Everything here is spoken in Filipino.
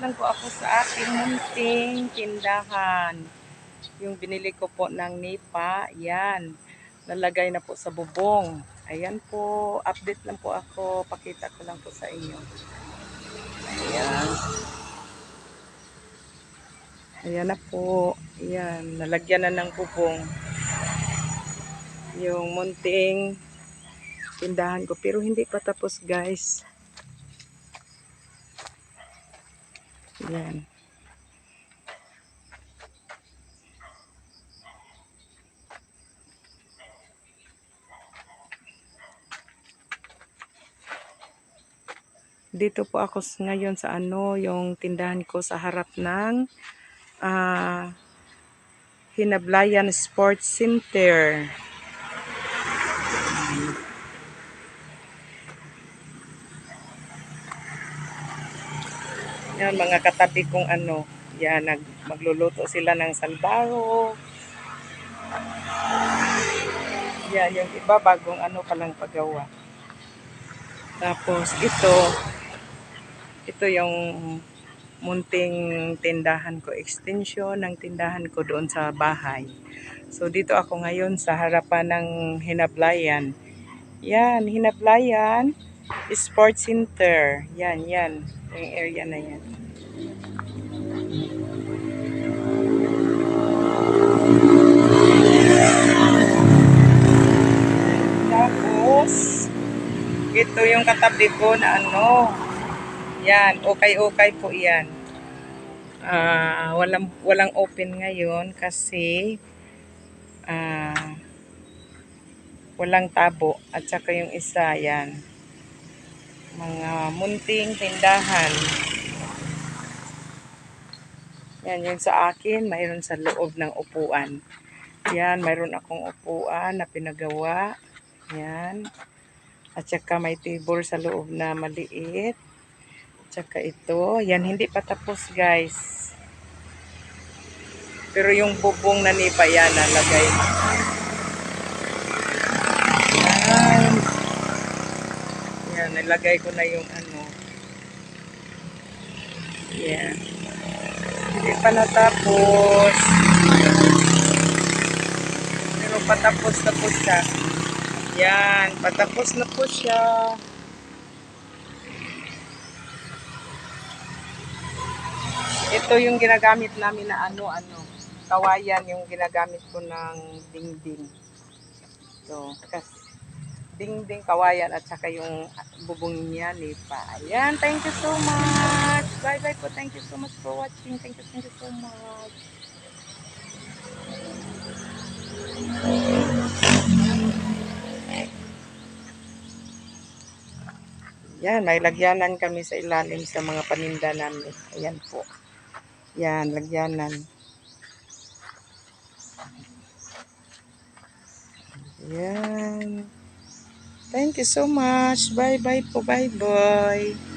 lang po ako sa ating munting tindahan. Yung binili ko po ng nipa, yan. Nalagay na po sa bubong. Ayan po, update lang po ako. Pakita ko lang po sa inyo. Ayan. Ayan na po. Ayan, nalagyan na ng bubong. Yung munting tindahan ko. Pero hindi pa tapos guys. Yan. Dito po ako ngayon sa ano, yung tindahan ko sa harap ng ah Hinablayan Sports Center. Yan, mga katabi kong ano, yan, nag, magluluto sila ng salbaro. Yan, yung iba bagong ano palang paggawa. Tapos ito, ito yung munting tindahan ko, extension ng tindahan ko doon sa bahay. So dito ako ngayon sa harapan ng Hinablayan. Yan, Hinablayan Sports Center. Yan, yan. Yung area na yan. Tapos, ito yung katabi ko na ano. Yan, okay-okay po yan. Ah, walang walang open ngayon kasi ah walang tabo at saka yung isa yan. Mga munting tindahan. Yan yung sa akin, mayroon sa loob ng upuan. Yan, mayroon akong upuan na pinagawa. Yan. At saka may table sa loob na maliit. At saka ito. Yan, hindi pa tapos guys. Pero yung bubong na nipa yan, nalagay. Yan. Yan, nilagay ko na yung ano. Yan. Hindi pa natapos. Pero patapos na. Yan, patapos na po siya. Ito yung ginagamit namin na ano-ano. Kawayan yung ginagamit ko ng dingding. So, kas dingding kawayan at saka yung bubong niya nipa. Ayan, thank you so much. Bye bye po. Thank you so much for watching. Thank you, thank you so much. Yan, may lagyanan kami sa ilalim sa mga paninda namin. Ayan po. Yan, lagyanan. Yan. Thank you so much. Bye-bye po. Bye-bye.